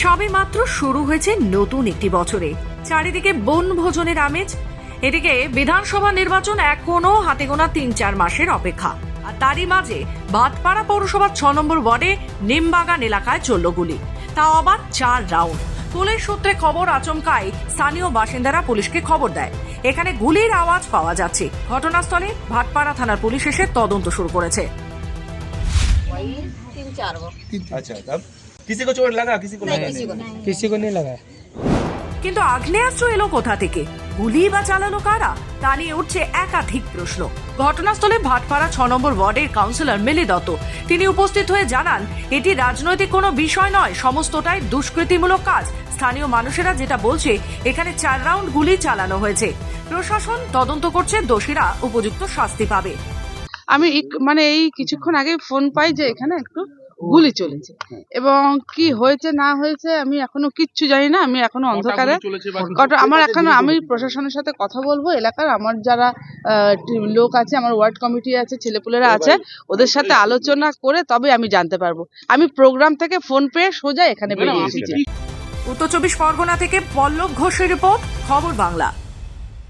সবে মাত্র শুরু হয়েছে নতুন একটি বছরে। চারিদিকে বনভোজনের আমেজ এদিকে বিধানসভা নির্বাচন এখনও হাতে গোনা তিন চার মাসের অপেক্ষা। আর তারই মাঝে ভাতপাড়া পৌরসভার ছ নম্বর ওয়ার্ডে নিমবাগান এলাকায় চলল গুলি। তাও আবার চার রাউন্ড। পুলিশ সূত্রে খবর আচমকাই স্থানীয় বাসিন্দারা পুলিশকে খবর দেয়। এখানে গুলির আওয়াজ পাওয়া যাচ্ছে। ঘটনাস্থলে ভাটপাড়া থানার পুলিশ এসে তদন্ত শুরু করেছে। तीन चार वो अच्छा तब किसी को चोट लगा किसी को नहीं लगा किसी को नहीं नहीं किसी को नहीं लगा है কিন্তু আগ্নেয়াস্ত্র এলো কোথা থেকে গুলি বা চালালো কারা তা নিয়ে উঠছে একাধিক প্রশ্ন ঘটনাস্থলে ভাটপাড়া ছ নম্বর ওয়ার্ডের কাউন্সিলর মিলি দত্ত তিনি উপস্থিত হয়ে জানান এটি রাজনৈতিক কোনো বিষয় নয় সমস্তটাই দুষ্কৃতিমূলক কাজ স্থানীয় মানুষেরা যেটা বলছে এখানে চার রাউন্ড গুলি চালানো হয়েছে প্রশাসন তদন্ত করছে দোষীরা উপযুক্ত শাস্তি পাবে আমি এক- মানে এই কিছুক্ষণ আগে ফোন পাই যে এখানে একটু গুলি চলেছে। এবং কি হয়েছে না হয়েছে আমি এখনও কিচ্ছু জানি না আমি এখনও অন্ধকারে। আমার এখনও আমি প্রশাসনের সাথে কথা বলব এলাকার আমার যারা আহ, লোক আছে আমার ওয়ার্ড কমিটি আছে ছেলেপুলেরা আছে ওদের সাথে আলোচনা করে তবে আমি জানতে পারব। আমি প্রোগ্রাম থেকে ফোন পেয়ে সোজা এখানে বেরিয়ে এসেছি। উত্তর চব্বিশ পরগনা থেকে পল্লব ঘোষের রিপোর্ট খবর বাংলা।